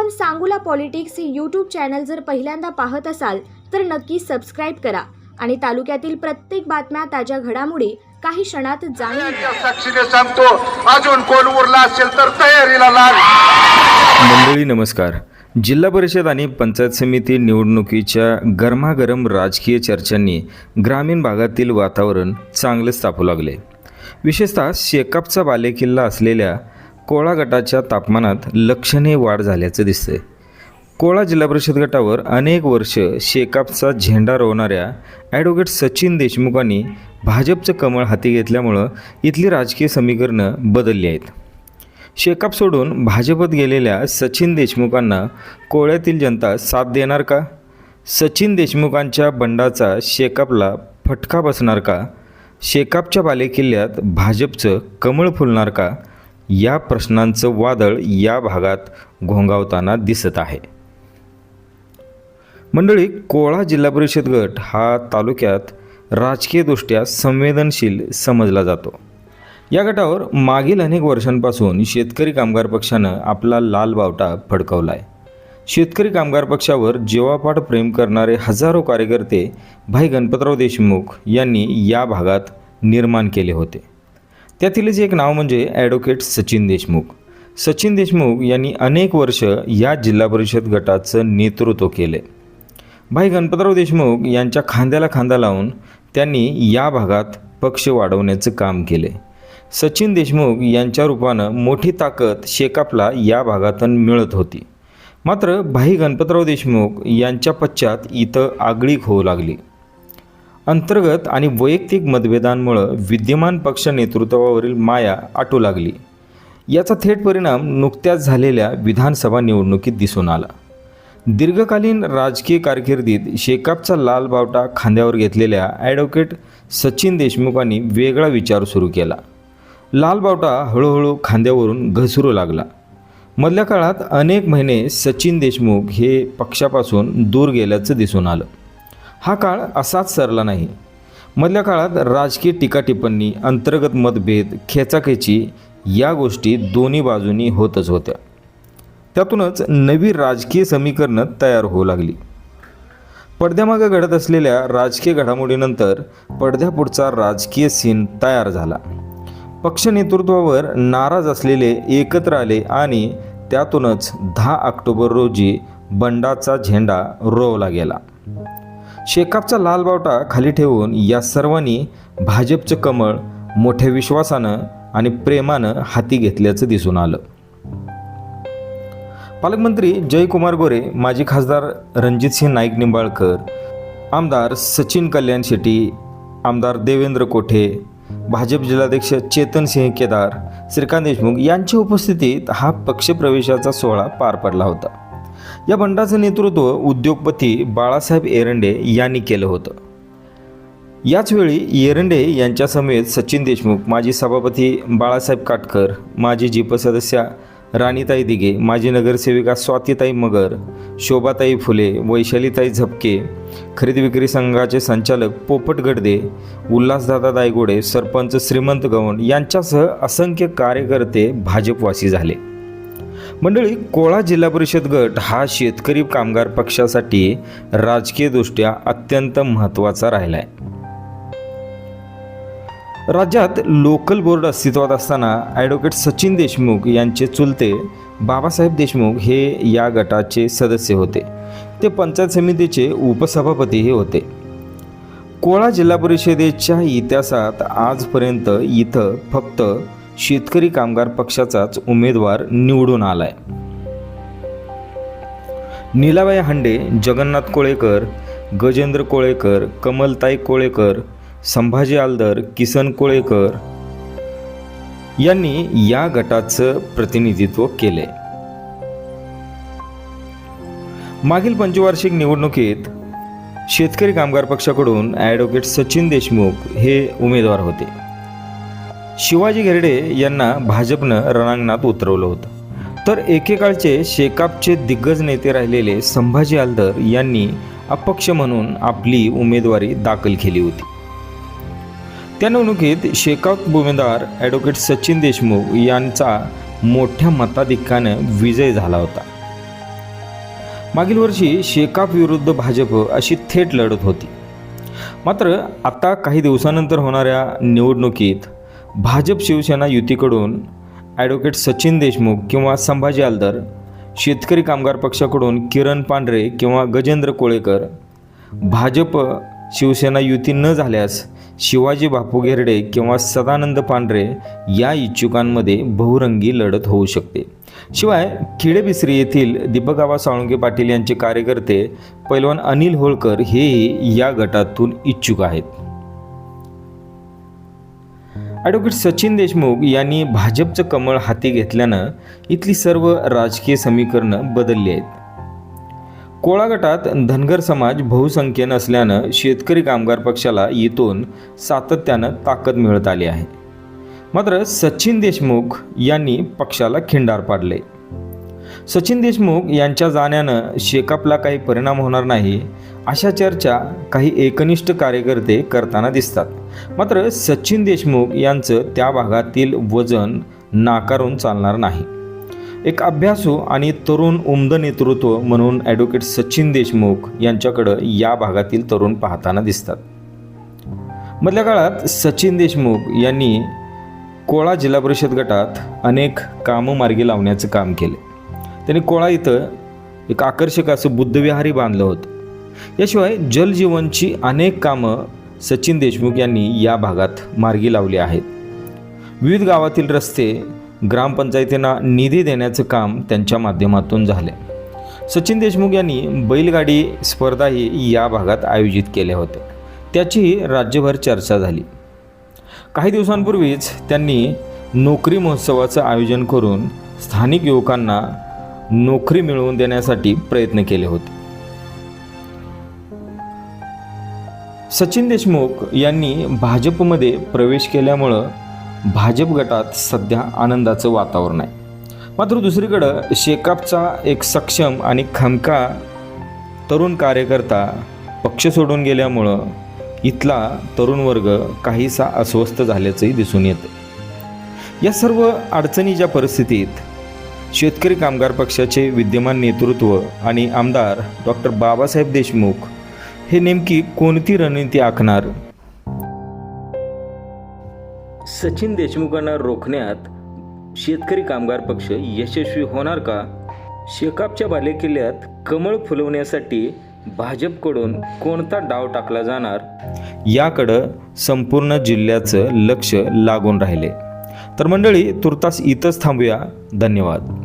आपण सांगूला पॉलिटिक्स हे YouTube channel जर पहिल्यांदा पाहत असाल तर नक्की सबस्क्राईब करा. आणि तालुक्यातील प्रत्येक बातम्या ताज्या घडामोडी काही क्षणात जाणून साक्षीने सांगतो अजून कोण उरला असेल तर तयारीला लाग. मंडळी नमस्कार. जिल्हा परिषद आणि पंचायत समिती निवडणुकीच्या गरमागरम राजकीय चर्चांनी ग्रामीण भागातील वातावरण चांगलंच तापू लागले. विशेषतः शेकापचा बालेकिल्ला असलेल्या कोळा गटाच्या तापमानात लक्षणीय वाढ झाल्याचं दिसतंय कोळा जिल्हा परिषद गटावर अनेक वर्ष शेकापचा झेंडा रोवणाऱ्या ॲडव्होकेट सचिन देशमुखांनी भाजपचं कमळ हाती घेतल्यामुळं इथली राजकीय समीकरणं बदलली आहेत. शेकाप सोडून भाजपत गेलेल्या सचिन देशमुखांना कोळ्यातील जनता साथ देणार का? सचिन देशमुखांच्या बंडाचा शेकापला फटका बसणार का? शेकापच्या बालेकिल्ल्यात भाजपचं कमळ फुलणार का? या प्रश्नांचं वादळ या भागात घोंगावताना दिसत आहे. मंडळी कोळा जिल्हा परिषद गट हा तालुक्यात राजकीयदृष्ट्या संवेदनशील समजला जातो. या गटावर मागील अनेक वर्षांपासून शेतकरी कामगार पक्षानं आपला लाल बावटा फडकवला आहे शेतकरी कामगार पक्षावर जीवापाड प्रेम करणारे हजारो कार्यकर्ते भाई गणपतराव देशमुख यांनी या भागात निर्माण केले होते. त्यातीलच एक नाव म्हणजे ॲडव्होकेट सचिन देशमुख. सचिन देशमुख यांनी अनेक वर्ष या जिल्हा परिषद गटाचं नेतृत्व केले. भाई गणपतराव देशमुख यांच्या खांद्याला खांदा लावून त्यांनी या भागात पक्ष वाढवण्याचं काम केले. सचिन देशमुख यांच्या रूपानं मोठी ताकद शेकापला या भागातून मिळत होती. मात्र भाई गणपतराव देशमुख यांच्या पश्चात इथं आगळीक होऊ लागली. अंतर्गत आणि वैयक्तिक मतभेदांमुळं विद्यमान पक्ष नेतृत्वावरील माया आटू लागली. याचा थेट परिणाम नुकत्याच झालेल्या विधानसभा निवडणुकीत दिसून आला. दीर्घकालीन राजकीय कारकिर्दीत शेकापचा लाल बावटा खांद्यावर घेतलेल्या ॲडव्होकेट सचिन देशमुखांनी वेगळा विचार सुरू केला. लाल बावटा हळूहळू खांद्यावरून घसरू लागला. मधल्या काळात अनेक महिने सचिन देशमुख हे पक्षापासून दूर गेल्याचं दिसून आलं. हा काळ असाच सरला नाही. मधल्या काळात राजकीय टीकाटिप्पणी अंतर्गत मतभेद खेचाखेची या गोष्टी दोन्ही बाजूनी होतच होत्या. त्यातूनच नवी राजकीय समीकरणं तयार होऊ लागली. पडद्यामागे घडत असलेल्या राजकीय घडामोडीनंतर पडद्यापुढचा राजकीय सीन तयार झाला. पक्ष नेतृत्वावर नाराज असलेले एकत्र आले आणि त्यातूनच दहा ऑक्टोबर रोजी बंडाचा झेंडा रोवला गेला. शेकापचा लाल बावटा खाली ठेवून या सर्वांनी भाजपचं कमळ मोठ्या विश्वासानं आणि प्रेमानं हाती घेतल्याचं दिसून आलं. पालकमंत्री जयकुमार गोरे माजी खासदार रणजितसिंह नाईक निंबाळकर आमदार सचिन कल्याण शेट्टी आमदार देवेंद्र कोठे भाजप जिल्हाध्यक्ष चेतन सिंह केदार श्रीकांत देशमुख यांच्या उपस्थितीत हा पक्षप्रवेशाचा सोहळा पार पडला होता. या बंडाचं नेतृत्व उद्योगपती बाळासाहेब एरंडे यांनी केलं होतं. याचवेळी एरंडे यांच्यासमेत सचिन देशमुख माजी सभापती बाळासाहेब काटकर माजी जीप सदस्या राणीताई दिघे माजी नगरसेविका स्वातीताई मगर शोभाताई फुले वैशालीताई झपके खरेदी विक्री संघाचे संचालक पोपट गडदे उल्हासदादा दायगोडे सरपंच श्रीमंत गवंड यांच्यासह असंख्य कार्यकर्ते भाजपवासी झाले. मंडळी कोळा जिल्हा परिषद गट हा शेतकरी कामगार पक्षासाठी राजकीयदृष्ट्या अत्यंत महत्त्वाचा राहिला आहे राज्यात लोकल बोर्ड अस्तित्वात असताना ॲडव्होकेट सचिन देशमुख यांचे चुलते बाबासाहेब देशमुख हे या गटाचे सदस्य होते. ते पंचायत समितीचे उपसभापतीही होते. कोळा जिल्हा परिषदेच्या इतिहासात आजपर्यंत इथं फक्त शेतकरी कामगार पक्षाचाच उमेदवार निवडून आलाय. नीलाबाई हांडे जगन्नाथ कोळेकर गजेंद्र कोळेकर कमलताई कोळेकर संभाजी आलदर किसन कोळेकर यांनी या गटाचं प्रतिनिधित्व केले मागील पंचवार्षिक निवडणुकीत शेतकरी कामगार पक्षाकडून ॲडव्होकेट सचिन देशमुख हे उमेदवार होते. शिवाजी घेरडे यांना भाजपनं रणांगणात उतरवलं होतं. तर एकेकाळचे शेकापचे दिग्गज नेते राहिलेले संभाजी आलदर यांनी अपक्ष म्हणून आपली उमेदवारी दाखल केली होती. त्या निवडणुकीत शेकाप उमेदवार ॲडव्होकेट सचिन देशमुख यांचा मोठ्या मताधिक्यानं विजय झाला होता. मागील वर्षी शेकाप विरुद्ध भाजप अशी थेट लढत होती. मात्र आता काही दिवसानंतर होणाऱ्या निवडणुकीत भाजप शिवसेना युतीकडून ॲडव्होकेट सचिन देशमुख किंवा संभाजी आलदर शेतकरी कामगार पक्षाकडून किरण पांढरे किंवा गजेंद्र कोळेकर भाजप शिवसेना युती न झाल्यास शिवाजी बापू घेरडे किंवा सदानंद पांढरे या इच्छुकांमध्ये बहुरंगी लढत होऊ शकते. शिवाय खिडेबिसरी येथील दीपकाबा साळुंके पाटील यांचे कार्यकर्ते पैलवान अनिल होळकर हेही या गटातून इच्छुक आहेत. ॲडव्होकेट सचिन देशमुख यांनी भाजपचं कमळ हाती घेतल्यानं इथली सर्व राजकीय समीकरणं बदलली आहेत. कोळा गटात धनगर समाज बहुसंख्येनं असल्यानं शेतकरी कामगार पक्षाला येथून सातत्यानं ताकद मिळत आली आहे. मात्र सचिन देशमुख यांनी पक्षाला खिंडार पाडले. सचिन देशमुख यांच्या जाण्यानं शेकापला काही परिणाम होणार नाही अशा चर्चा काही एकनिष्ठ कार्यकर्ते करताना दिसतात. मात्र सचिन देशमुख यांचं त्या भागातील वजन नाकारून चालणार नाही. एक अभ्यासू आणि तरुण उमद नेतृत्व म्हणून ॲडव्होकेट सचिन देशमुख यांच्याकडं या भागातील तरुण पाहताना दिसतात. मधल्या काळात सचिन देशमुख यांनी कोळा जिल्हा परिषद गटात अनेक कामं मार्गी लावण्याचं काम केले. त्यांनी कोळा इथं एक आकर्षक असं बुद्धविहारी बांधलं होतं. याशिवाय जलजीवनची अनेक कामं सचिन देशमुख यांनी या भागात मार्गी लावली आहेत. विविध गावातील रस्ते ग्रामपंचायतींना निधी देण्याचं काम त्यांच्या माध्यमातून झाले. सचिन देशमुख यांनी बैलगाडी स्पर्धाही या भागात आयोजित केल्या होत्या त्याचीही राज्यभर चर्चा झाली. काही दिवसांपूर्वीच त्यांनी नोकरी महोत्सवाचं आयोजन करून स्थानिक युवकांना नोकरी मिळवून देण्यासाठी प्रयत्न केले होते. सचिन देशमुख यांनी भाजपमध्ये प्रवेश केल्यामुळं भाजप गटात सध्या आनंदाचं वातावरण आहे. मात्र दुसरीकडं शेकापचा एक सक्षम आणि खमका तरुण कार्यकर्ता पक्ष सोडून गेल्यामुळं इथला तरुण वर्ग काहीसा अस्वस्थ झाल्याचंही दिसून येतं. या सर्व अडचणीच्या परिस्थितीत शेतकरी कामगार पक्षाचे विद्यमान नेतृत्व आणि आमदार डॉक्टर बाबासाहेब देशमुख हे नेमकी कोणती रणनीती आखणार? सचिन देशमुखांना रोखण्यात शेतकरी कामगार पक्ष यशस्वी होणार का? शेकापच्या बालेकिल्ल्यात कमळ फुलवण्यासाठी भाजपकडून कोणता डाव टाकला जाणार? याकडं संपूर्ण जिल्ह्याचं लक्ष लागून राहिले. तर मंडळी तुर्तास इथंच थांबूया. धन्यवाद.